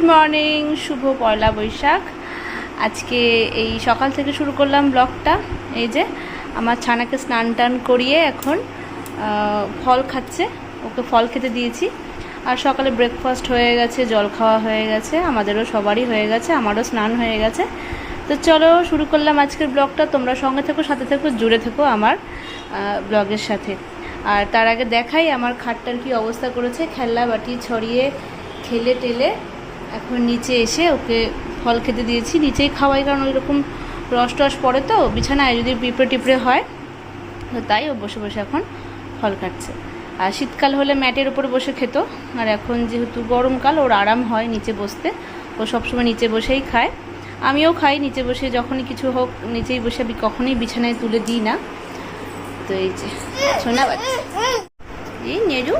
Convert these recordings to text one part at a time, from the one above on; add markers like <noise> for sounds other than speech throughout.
Good morning শুভ পয়লা বৈশাখ। আজকে এই সকাল থেকে শুরু করলাম ব্লগটা। এই যে, আমার ছানাকে স্নান টান করিয়ে এখন ফল খাচ্ছে। ওকে ফল খেতে দিয়েছি। আর সকালে ব্রেকফাস্ট হয়ে গেছে, জল খাওয়া হয়ে গেছে। আমাদেরও সবারই হয়ে গেছে, আমারও স্নান হয়ে গেছে। তো চলো শুরু করলাম আজকের ব্লগটা। তোমরা সঙ্গে থেকো, সাথে থেকো, জুড়ে থেকো আমার ব্লগের সাথে। আর তার আগে দেখাই আমার খাটটার কি অবস্থা করেছে। খেলনা বাটি ছড়িয়ে, খেলে টেলে এখন নিচে এসে ওকে ফল খেতে দিয়েছি। নিচেই খাওয়াই, কারণ ওই রকম রস টস পড়ে তো, বিছানায় যদি পিঁপড়ে টিপড়ে হয়, তো তাই ও বসে বসে এখন ফল খাচ্ছে। আর শীতকাল হলে ম্যাটের উপরে বসে খেত, আর এখন যেহেতু গরমকাল, ওর আরাম হয় নিচে বসতে। ও সবসময় নিচে বসেই খায়। আমিও খাই, নিচে বসে যখনই কিছু হোক, নিচেই বসে আমি কখনোই বিছানায় তুলে দিই না। তো এই যে, শোনা বাচ্চা এই নেরু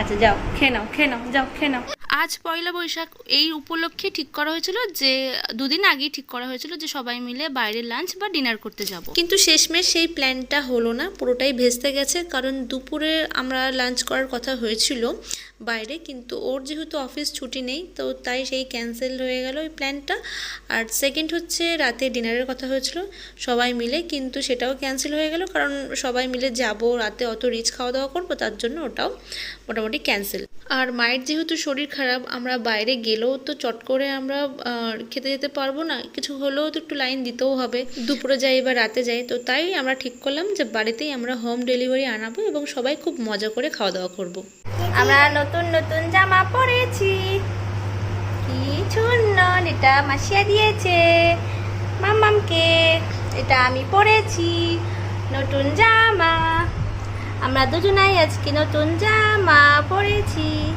আচ্ছা যাও খেয়ে নাও খেয়ে নাও যাও খেয়ে নাও। আজ পয়লা বৈশাখ এই উপলক্ষে ঠিক করা হয়েছিল যে দুদিন আগেই ঠিক করা হয়েছিল যে সবাই মিলে বাইরে লাঞ্চ বা ডিনার করতে যাব। কিন্তু শেষমেশ সেই প্ল্যানটা হলো না পুরোটাই ভেস্তে গেছে। কারণ দুপুরে আমরা লাঞ্চ করার কথা হয়েছিল। বাইরে, কিন্তু ওর যেহেতু অফিস ছুটি নেই, তো তাই সেই ক্যান্সেল হয়ে গেল ওই প্ল্যানটা আর সেকেন্ড হচ্ছে রাতে ডিনারের কথা হয়েছিল, সবাই মিলে, কিন্তু সেটাও ক্যান্সেল হয়ে গেল, কারণ সবাই মিলে যাব, রাতে অত রিচ খাওয়া দাওয়া করব, তার জন্য ওটাও মোটামুটি ক্যান্সেল আর মায়ের যেহেতু শরীর খারাপ, আমরা বাইরে গেলেও তো চট করে আমরা খেতে যেতে পারব না, কিছু হলেও তো একটু লাইন দিতেও হবে। দুপুরে যাই বা রাতে যাই, তো তাই আমরা ঠিক করলাম যে বাড়িতেই আমরা হোম ডেলিভারি আনাবো এবং সবাই খুব মজা করে খাওয়া দাওয়া করব। আমরা নতুন নতুন জামা পরেছি। কি সুন্দর এটা মাসিয়া দিয়েছে। মামামকে এটা আমি পরেছি। নতুন জামা। আমরা দুজনাই আজকে নতুন জামা পরেছি।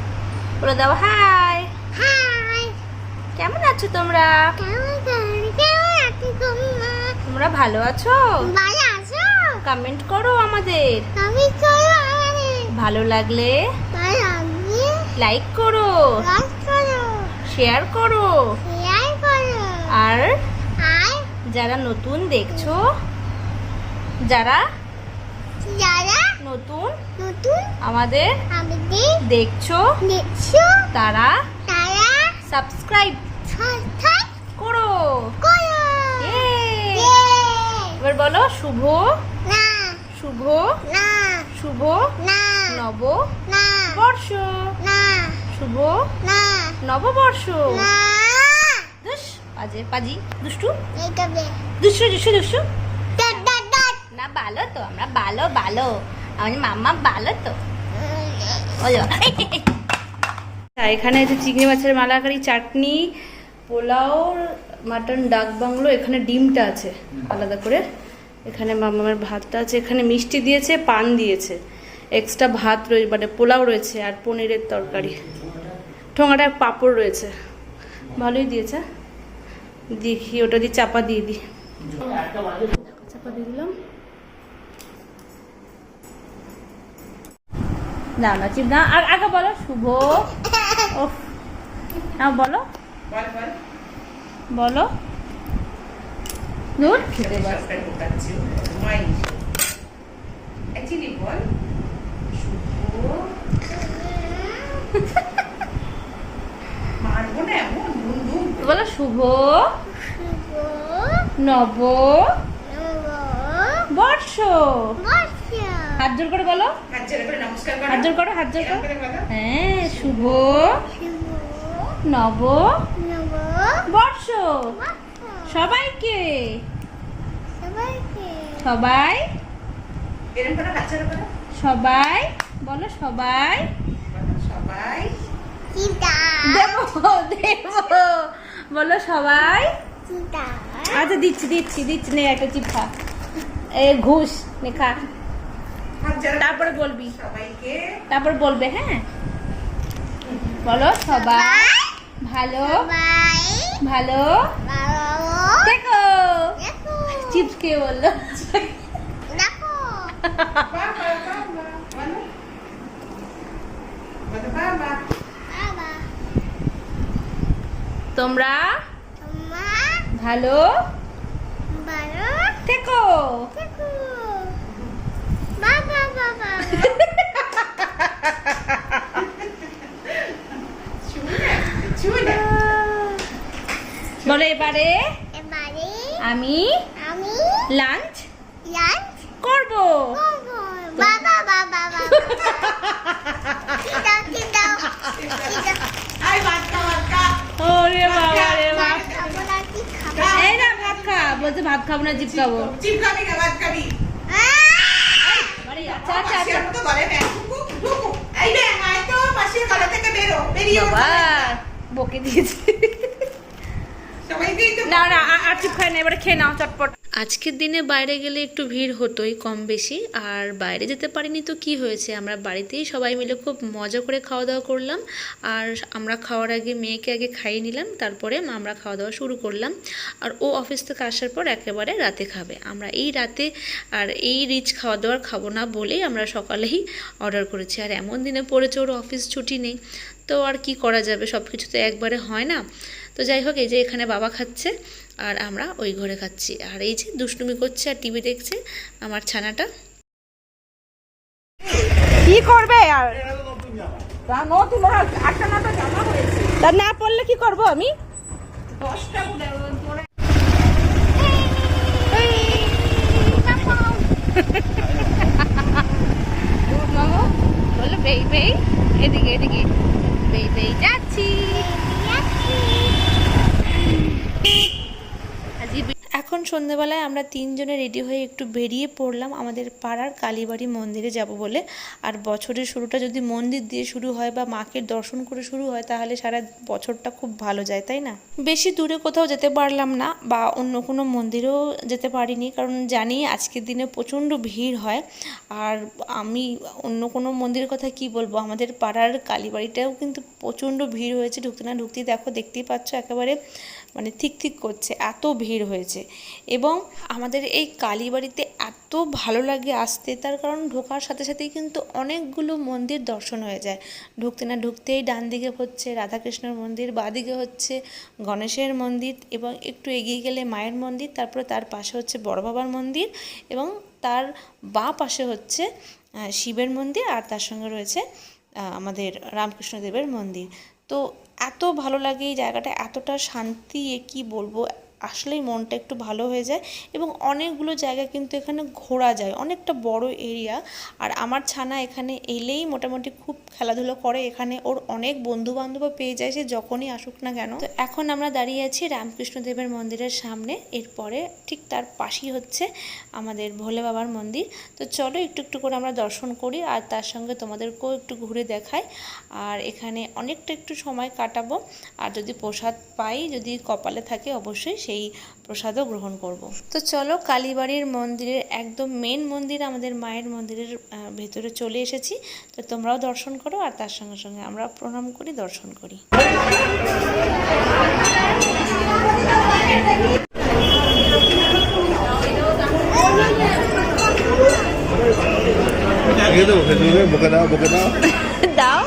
বলে দাও হাই। হাই। কেমন আছো তোমরা? তোমরা? ভালো আছো? কমেন্ট করো আমাদের। ভালো লাগলে লাইক করো। শেয়ার করো। আর যারা নতুন দেখছ যারা যারা নতুন নতুন আমাদের আমাদের দেখছ দেখছ তারা তারা সাবস্ক্রাইব করো। করো! এবার বলো শুভ না। শুভ না। শুভ না। নব না। বর্ষ? না। শুভ? না। নববর্ষ? না। দুষ পাজে পাজি দুষ্টু? দুষ্টু দুষ্টু দুষ্টু? না ভালো তো আমরা ভালো ভালো আমাদের মাম্মা ভালো তো। এখানে আছে চিংড়ি মাছের মালাকারি চাটনি পোলাও মাটন ডাক বাংলো এখানে ডিমটা আছে আলাদা করে। এখানে মামার ভাতটা আছে এখানে মিষ্টি দিয়েছে পান দিয়েছে। এক্সট্রা ভাত রয়েছে মানে পোলাও রয়েছে আর পনিরের তরকারি। ঠোঙাটা পাঁপড় রয়েছে। ভালোই দিয়েছে। দেখি, ওটা দিয়ে চাপা দিয়ে দিই। চাপা দিয়ে দিলাম। না না, চিপ, না, আর আগে বলো, শুভ। ও না, বলো। বলো। দূর খেতে পারো বলো শুভ। নব। বর্ষ। হাত জোর করে বলো। হাত জোর করো হাত জোর করো হ্যাঁ শুভ। নব। বর্ষ। সবাইকে। সবাই। সবাই। বলো সবাই। দেবো দেবো। বলো সবাই। আচ্ছা দিচ্ছি দিচ্ছি দিচ্ছি নে একটা চিপা এ ঘুষ নে খা। তারপরে বলবি। সবাইকে। তারপর বলবে হ্যাঁ? বলো সবাই। ভালো? ভালো? দেখো। চিপস কে বলল? তোমরা? ভালো? থেকো। বলো এবারে আমি আমি লাঞ্চ লাঞ্চ করব। বকে দিয়েছে। না না আর চুপ খাই না এবারে খেয়ে নাও চটপট। আজকের দিনে বাইরে গেলে একটু ভিড় হতোই কম বেশি, আর বাইরে যেতে পারিনি তো কি হয়েছে? আমরা বাড়িতেই সবাই মিলে খুব মজা করে খাওয়া দাওয়া করলাম, আর আমরা খাওয়ার আগে মেয়েকে আগে খাইয়ে নিলাম, তারপরে আমরা খাওয়া দাওয়া শুরু করলাম, আর ও অফিস থেকে আসার পর একেবারে রাতে খাবে। আমরা এই রাতে আর এই রিচ খাওয়া দাওয়ার খাব না বলেই আমরা সকালেই অর্ডার করেছি, আর এমন দিনে পড়েছে ওর অফিস ছুটি নেই, তো আর কি করা যাবে? সব কিছু তো একবারে হয় না। তো যাই হোক, এই যে এখানে বাবা খাচ্ছে আর আমরা ওই ঘরে খাচ্ছি। আর এই যে দুষ্টুমি করছে আর টিভি দেখছে আমার ছানাটা। কি করবে আর? তা না পড়লে কি করব আমি? <laughs> বলল বেই বেই এদিকে এদিকে। বেই বেই যাচ্ছি। এখন সন্ধেবেলায় আমরা তিনজনে রেডি হয়ে একটু বেরিয়ে পড়লাম আমাদের পাড়ার কালীবাড়ি মন্দিরে যাব বলে। আর বছরের শুরুটা যদি মন্দির দিয়ে শুরু হয় বা মাকে দর্শন করে শুরু হয় তাহলে সারা বছরটা খুব ভালো যায়, তাই না? বেশি দূরে কোথাও যেতে পারলাম না বা অন্য কোনো মন্দিরেও যেতে পারিনি কারণ জানি আজকের দিনে প্রচণ্ড ভিড় হয়। আর আমি অন্য কোনো মন্দিরের কথা কি বলব? আমাদের পাড়ার কালীবাড়িটাও কিন্তু প্রচণ্ড ভিড় হয়েছে ঢুকতে না ঢুকতেই। দেখো, দেখতেই পাচ্ছ একেবারে মানে ঠিক ঠিক করছে, এত ভিড় হয়েছে। এবং আমাদের এই কালীবাড়িতে এত ভালো লাগে আসতে, তার কারণ ঢোকার সাথে সাথেই কিন্তু অনেকগুলো মন্দির দর্শন হয়ে যায়। ঢুকতে না ঢুকতেই ডান দিকে হচ্ছে রাধাকৃষ্ণের মন্দির বাদিকে হচ্ছে গণেশের মন্দির, এবং একটু এগিয়ে গেলে মায়ের মন্দির, তারপরে তার পাশে হচ্ছে বড় বাবার মন্দির, এবং তার বাঁ পাশে হচ্ছে শিবের মন্দির, আর তার সঙ্গে রয়েছে আমাদের রামকৃষ্ণদেবের মন্দির। তো এত ভালো লাগে এই জায়গাটা এতটা শান্তি এ কী বলব? আসলেই মনটা একটু ভালো হয়ে যায় এবং অনেকগুলো জায়গা কিন্তু এখানে ঘোরা যায়, অনেকটা বড় এরিয়া আর আমার ছানা এখানে এলেই মোটামুটি খুব খেলাধুলো করে, এখানে ওর অনেক বন্ধু বান্ধবও পেয়ে যায় সে যখনই আসুক না কেন। তো এখন আমরা দাঁড়িয়ে আছি রামকৃষ্ণদেবের মন্দিরের সামনে, এরপরে ঠিক তার পাশেই হচ্ছে আমাদের ভোলে বাবার মন্দির। তো চলো একটু একটু করে আমরা দর্শন করি আর তার সঙ্গে তোমাদেরকেও একটু ঘুরে দেখাই আর এখানে অনেকটা একটু সময় কাটাবো। আর যদি প্রসাদ পাই, যদি কপালে থাকে, অবশ্যই সেই প্রসাদও গ্রহণ করব। তো চলো কালীবাড়ির মন্দিরের একদম মেন মন্দির আমাদের মায়ের মন্দিরের ভেতরে চলে এসেছি। তো তোমরাও দর্শন করো আর তার সঙ্গে সঙ্গে আমরা প্রণাম করি, দর্শন করি। দাও।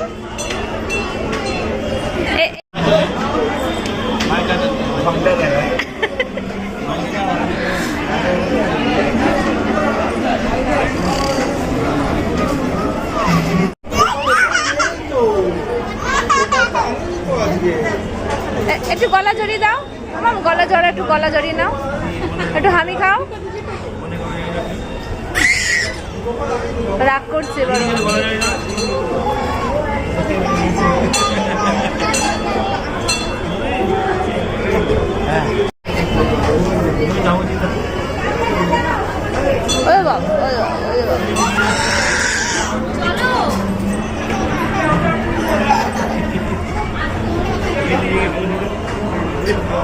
আমার গলা জড়া একটু গলা জড়িয়ে নাও। একটু হামি খাও। রাগ করছে ওই বাবা ওই বাবা। ওই বাবা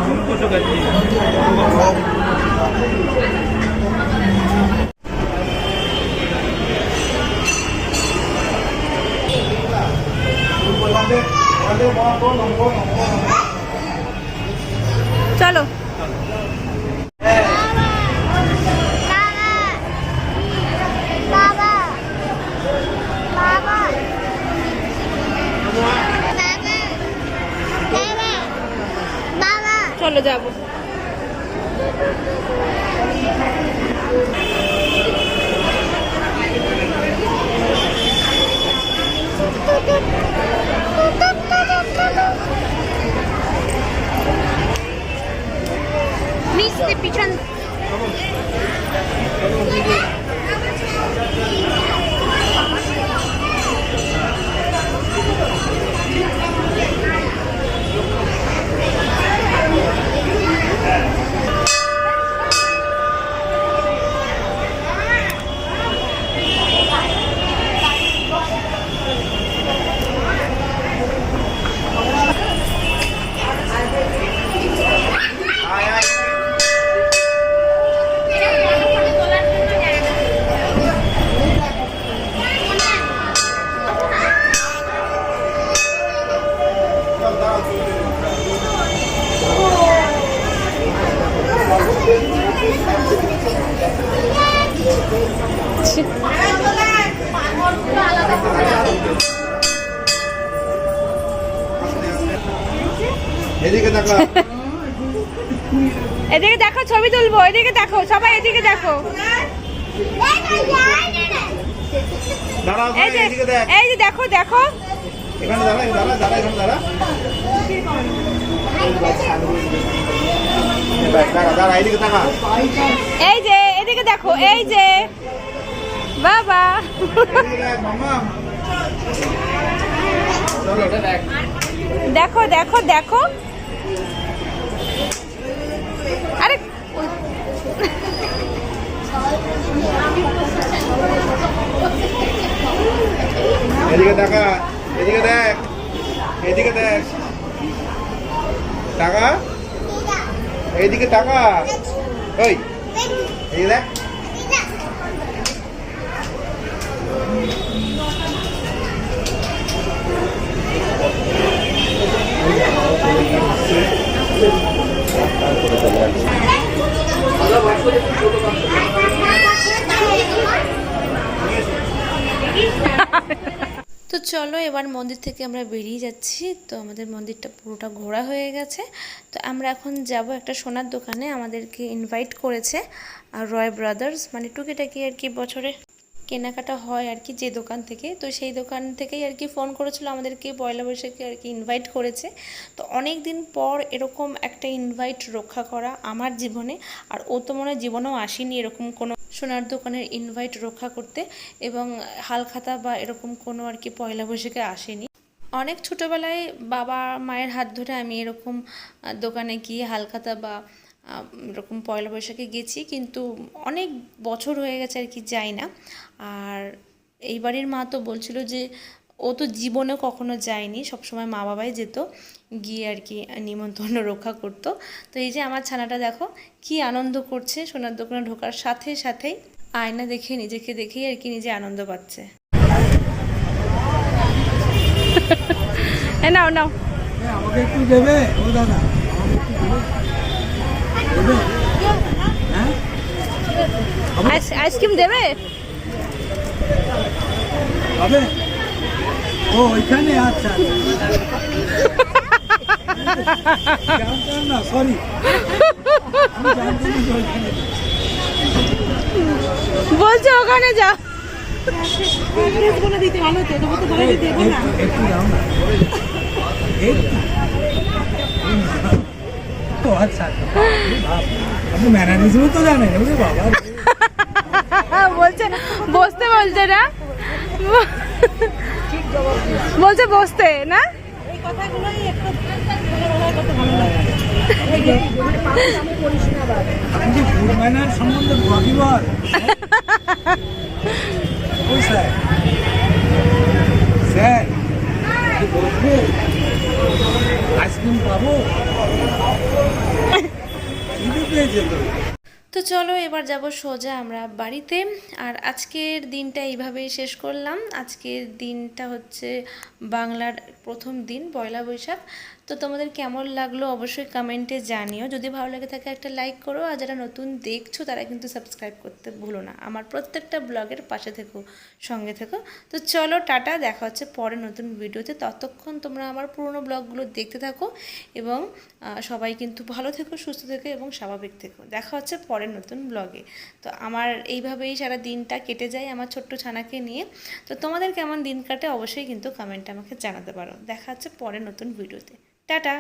চলো বাবা বাবা বাবা বাবা চলো যাব নিচে পিছন এদিকে দেখো ছবি তুলবো এদিকে দেখো সবাই এদিকে দেখো। এই যে দেখ। দেখো এই যে এদিকে দেখো এই যে। বাবা। দেখো দেখো দেখো। আরে এদিকে তাকা এদিকে দেখ এদিকে দেখ। টাকা? এইদিকে টাকা। ওই এদিকে দেখ। তো চলো এবার মন্দির থেকে আমরা বেরিয়ে যাচ্ছি। তো আমাদের মন্দিরটা পুরোটা ঘোরা হয়ে গেছে। তো আমরা এখন যাব একটা সোনার দোকানে। আমাদেরকে ইনভাইট করেছে আর রয় ব্রাদার্স মানে টুকিটাকি আর কি বছরে। কেনাকাটা হয় আর কি যে দোকান থেকে। তো সেই দোকান থেকেই আর কি ফোন করেছিল আমাদেরকে, পয়লা বৈশাখে আর কি ইনভাইট করেছে। তো অনেক দিন পর এরকম একটা ইনভাইট রক্ষা করা আমার জীবনে, আর ও তো মনে জীবনেও আসেনি এরকম কোনো সোনার দোকানের ইনভাইট রক্ষা করতে এবং হালখাতা বা এরকম কোনো আর কি পয়লা বৈশাখে আসেনি। অনেক ছোটোবেলায় বাবা মায়ের হাত ধরে আমি এরকম দোকানে গিয়ে হালখাতা বা এরকম পয়লা বৈশাখে গেছি কিন্তু অনেক বছর হয়ে গেছে আর কি যাই না। আর এইবারের মা তো বলছিল যে ও তো জীবনে কখনো যায়নি সবসময় মা বাবাই যেত গিয়ে আর কি নিমন্ত্রণ রক্ষা করতো। তো এই যে আমার ছানাটা দেখো কি আনন্দ করছে সোনার দোকানে ঢোকার সাথে সাথেই আয়না দেখে নিজেকে দেখেই আর কি নিজে আনন্দ পাচ্ছে। নাও নাও। আমাকে একটু দেবে? ও দাদা দেবে হ্যাঁ আইস- আইসক্রিম দেবে? ও ওইখানে আচ্ছা জানতাম না সরি বলছে ওখানে যাও। আচ্ছা আচ্ছা। আপনি ম্যানারিজমও তো জানেন বাবা। বলছে বসতে বলছে না। বলছে বসতে না? আইসক্রিম পাবো? তো চলো, এবার যাব সোজা আমরা বাড়িতে। আর আজকের দিনটা এইভাবেই শেষ করলাম। আজকের দিনটা হচ্ছে বাংলার প্রথম দিন, পয়লা বৈশাখ। তো তোমাদের কেমন লাগল অবশ্যই কমেন্টে জানিও। যদি ভালো লাগে থাকে একটা লাইক করো, আর যারা নতুন দেখছ তারা কিন্তু সাবস্ক্রাইব করতে ভুলো না। আমার প্রত্যেকটা ব্লগের পাশে থেকো, সঙ্গে থেকো। তো চলো, টাটা, দেখা হচ্ছে পরে নতুন ভিডিওতে। ততক্ষণ তোমরা আমার পুরনো ব্লগগুলো দেখতে থাকো এবং সবাই কিন্তু ভালো থেকো, সুস্থ থেকো এবং স্বাভাবিক থেকো। দেখা হচ্ছে পরের নতুন ব্লগে। তো আমার এইভাবেই সারা দিনটা কেটে যায় আমার ছোট্ট ছানাকে নিয়ে। তো তোমাদের কেমন দিন কাটে অবশ্যই কিন্তু কমেন্টে আমাকে জানাতে পারো। দেখা হচ্ছে পরের নতুন ভিডিওতে। টাটা